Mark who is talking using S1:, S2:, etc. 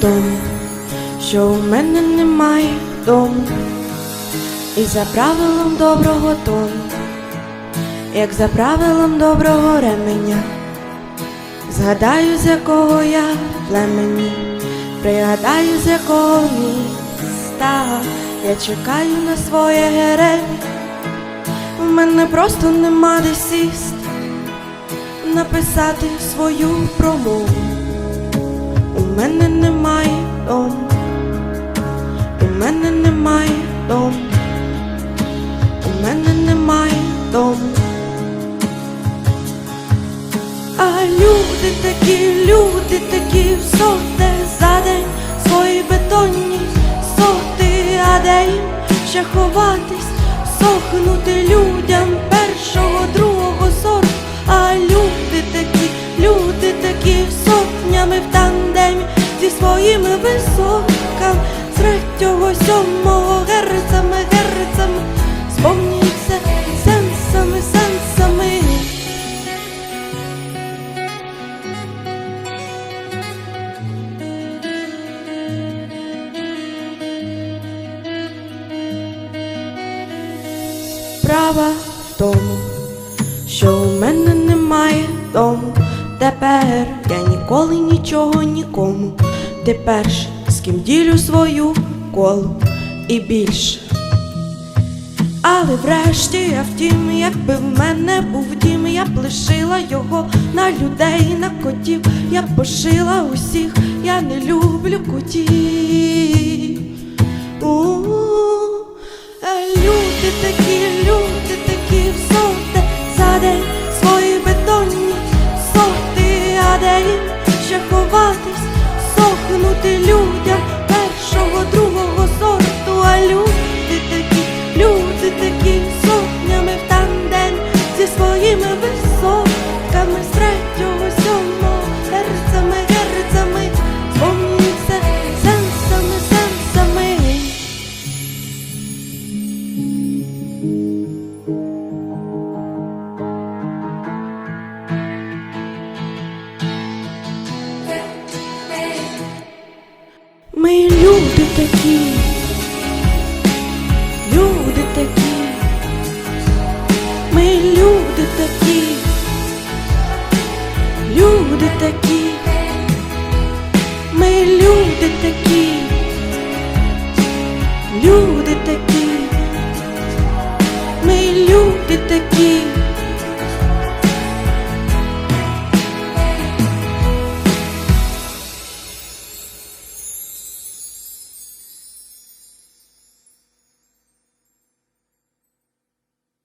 S1: тому, що у мене немає дому, і за правилом доброго тону, як за правилом доброго ременя, згадаю, з якого я племені, пригадаю, з якого міста я чекаю на своє гереє. У мене просто нема де сісти, написати свою промову. У мене немає дому. А люди такі, люди такі всоте за день. Свої бетонні соти, а де їм ще ховатись, сохнути людям першого, другого Справа в тому, що у мене немає дому. Тепер я ніколи нічого нікому. Ти перший, з ким ділю свою колу і більше. Але врешті я втім, якби в мене був дім, я б лишила його на людей, на котів. Я б пошила усіх, я не люблю котів. Такі, ми люди такі, люди такі, ми люди такі.